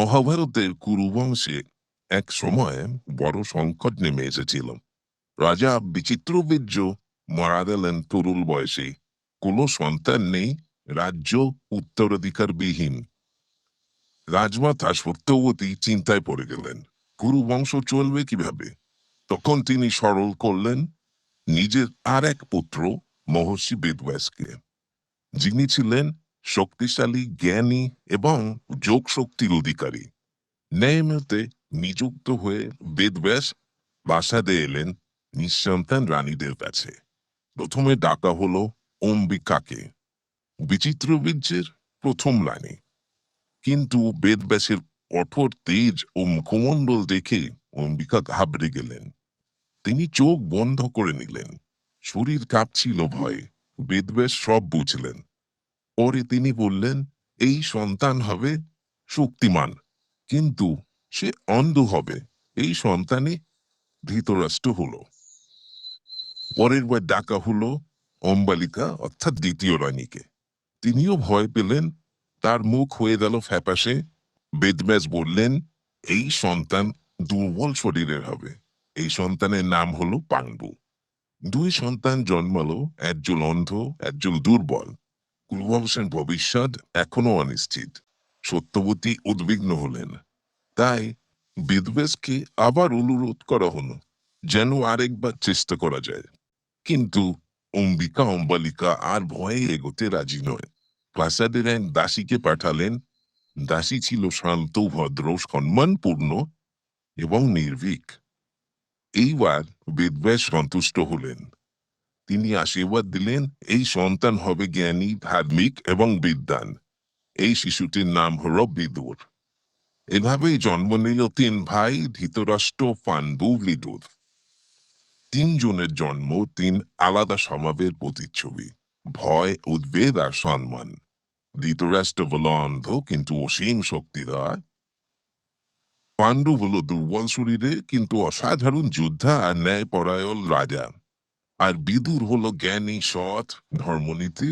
মহাভারতের কুরুবংশে এক সময় বড় সংকট নেমে এসেছিল রাজা বিচিত্রবীর্য মারা গেলেন তরুল বয়সে কোনো সন্তান নেই রাজ্য উত্তরাধিকারবিহীন রাজমাতা সত্যবতী চিন্তায় পড়ে গেলেন কুরুবংশ চলবে কীভাবে তখন তিনি সরল করলেন নিজের আর এক পুত্র মহর্ষি বেদব্যাসকে যিনি ছিলেন শক্তিশালী, জ্ঞানী এবং যোগ শক্তির অধিকারী ন্যায়মতে নিযুক্ত হয়ে বেদব্যাস বাসাদে এলেন নিঃসন্তান রানীদের কাছে। প্রথমে ডাকা হলো অম্বিকাকে। বিচিত্র বীর্যের প্রথম রানী। কিন্তু বেদব্যাসের কঠোর তেজ ও মুখমণ্ডল দেখে অম্বিকা ঘাবড়ে গেলেন। তিনি চোখ বন্ধ করে নিলেন। শরীর কাঁপছিল ভয়ে। বেদব্যাস সব বুঝলেন। পরে তিনি বললেন, এই সন্তান হবে শক্তিমান, কিন্তু সে অন্ধ হবে। এই সন্তানে ধৃতরাষ্ট্র হলো। পরের বার ডাকা হলো অম্বালিকা, অর্থাৎ দ্বিতীয় রানীকে তিনিও ভয় পেলেন, তার মুখ হয়ে গেল ফ্যাপাসে বেদব্যাস বললেন, এই সন্তান দুর্বল শরীরের হবে। এই সন্তানের নাম হলো পাণ্ডু। দুই সন্তান জন্মালো, একজন অন্ধ, একজন দুর্বল। কুলবংশের ভবিষ্যৎ এখনও অনিশ্চিত। সত্যবতী উদ্বিগ্ন হলেন। তাই বেদব্যাসকে আবার অনুরোধ করা হলো যেন আরেকবার চেষ্টা করা যায়। কিন্তু অম্বিকা অম্বালিকা আর ভয়ে এগোতে রাজি নয়। প্রাসাদের এক দাসীকে পাঠালেন। দাসী ছিল শান্ত, ভদ্র, সম্মানপূর্ণ এবং নির্ভীক। এইবার বেদব্যাস সন্তুষ্ট হলেন। তিনি আশীর্বাদ দিলেন, এই সন্তান হবে জ্ঞানী, ধার্মিক এবং বিদ্বান। এই শিশুটির নাম হল বিদুর। এভাবেই জন্ম নিল তিন ভাই, ধৃতরাষ্ট্র পাণ্ডু বিদুর। তিনজনের জন্ম তিন আলাদা স্বভাবের প্রতিচ্ছবি, ভয়, উদ্বেগ আর সম্মান। ধৃতরাষ্ট্র হল অন্ধ, কিন্তু অসীম শক্তিধর। পাণ্ডু হল দুর্বল শরীরে, কিন্তু অসাধারণ যোদ্ধা আর ন্যায়পরায়ণ রাজা। আর বিদুর হলো জ্ঞানী সৎ ধর্মনীতি।